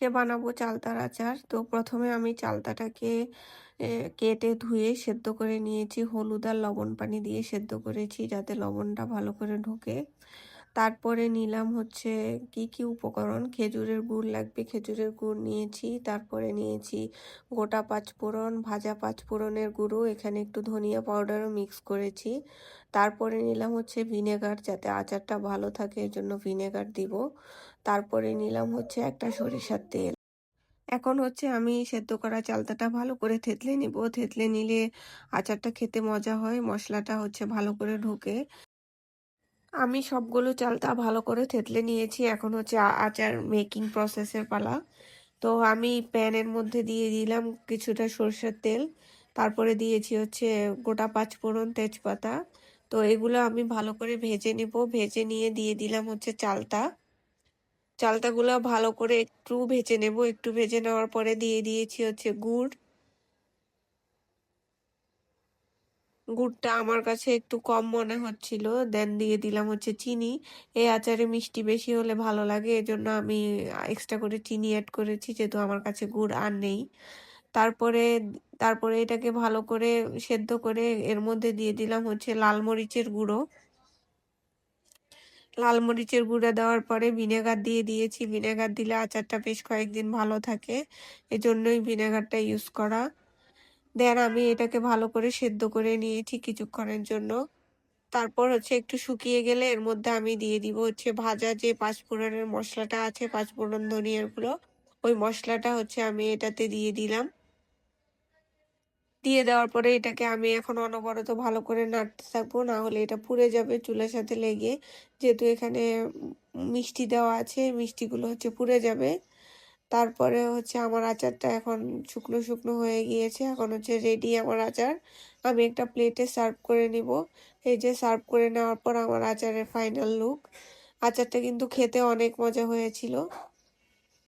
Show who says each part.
Speaker 1: আজকে বানাবো চালতার আচার। তো প্রথমে আমি চালতাটাকে কেটে ধুয়ে সেদ্ধ করে নিয়েছি। হলুদ আর লবণ পানি দিয়ে সেদ্ধ করেছি যাতে লবণটা ভালো করে ঢোকে। তারপরে নিলাম হচ্ছে কি কি উপকরণ? খেজুরের গুড় লাগবে, খেজুরের গুড় নিয়েছি, তারপরে নিয়েছি গোটা পাঁচফোড়ন, ভাজা পাঁচফোড়নের গুঁড়ো, এখানে একটু ধনিয়া পাউডারও মিক্স করেছি। তারপরে নিলাম হচ্ছে ভিনেগার যাতে আচারটা ভালো থাকে, এর জন্য ভিনেগার দিব। তারপরে নিলাম হচ্ছে একটা সরিষার তেল। এখন হচ্ছে আমি সেদ্ধ করা চালতাটা ভালো করে থেতলে নিব। থেতলে নিলে আচারটা খেতে মজা হয়, মশলাটা হচ্ছে ভালো করে ঢোকে। আমি সবগুলো চালতা ভালো করে থেতলে নিয়েছি। এখন হচ্ছে আচার মেকিং প্রসেসের পালা। তো আমি প্যানের মধ্যে দিয়ে দিলাম কিছুটা সরষের তেল। তারপরে দিয়েছি হচ্ছে গোটা পাঁচফোড়ন তেজপাতা। তো এগুলো আমি ভালো করে ভেজে নিব। ভেজে নিয়ে দিয়ে দিলাম হচ্ছে চালতা চালতাগুলো ভালো করে একটু ভেজে নেব। একটু ভেজে নেওয়ার পরে দিয়ে দিয়েছি হচ্ছে গুড়। গুড়টা আমার কাছে একটু কম মনে হচ্ছিল। দেন দিয়ে দিলাম হচ্ছে চিনি। এই আচারে মিষ্টি বেশি হলে ভালো লাগে, এজন্য আমি এক্সট্রা করে চিনি অ্যাড করেছি, যেহেতু আমার কাছে গুড় আর নেই। তারপরে তারপরে এটাকে ভালো করে সেদ্ধ করে এর মধ্যে দিয়ে দিলাম হচ্ছে লাল মরিচের গুঁড়ো। লাল মরিচের গুঁড়া দেওয়ার পরে ভিনেগার দিয়ে দিয়েছি। ভিনেগার দিলে আচারটা বেশ কয়েকদিন ভালো থাকে, এজন্যই ভিনেগারটা ইউজ করা। দেন আমি এটাকে ভালো করে সেদ্ধ করে নিয়েছি কিছুক্ষণের জন্য। তারপর হচ্ছে একটু শুকিয়ে গেলে এর মধ্যে আমি দিয়ে দিব হচ্ছে ভাজা যে পাঁচফোড়নের মশলাটা আছে পাঁচফোড়ন ধনিয়ার গুঁড়ো ওই মশলাটা হচ্ছে আমি এটাতে দিয়ে দিলাম। দিয়ে দেওয়ার পরে এটাকে আমি এখন অনবরত ভালো করে নাড়তে থাকব, না হলে এটা পুড়ে যাবে চুলার সাথে লেগে। যেহেতু এখানে মিষ্টি দেওয়া আছে, মিষ্টিগুলো হচ্ছে পুড়ে যাবে। তারপরে হচ্ছে আমার আচারটা এখন শুকনো শুকনো হয়ে গিয়েছে। এখন হচ্ছে রেডি আমার আচার। আমি একটা প্লেটে সার্ভ করে নিব। এই যে সার্ভ করে নেওয়ার পর আমার আচারের ফাইনাল লুক আচারটা কিন্তু খেতে অনেক মজা হয়েছিল।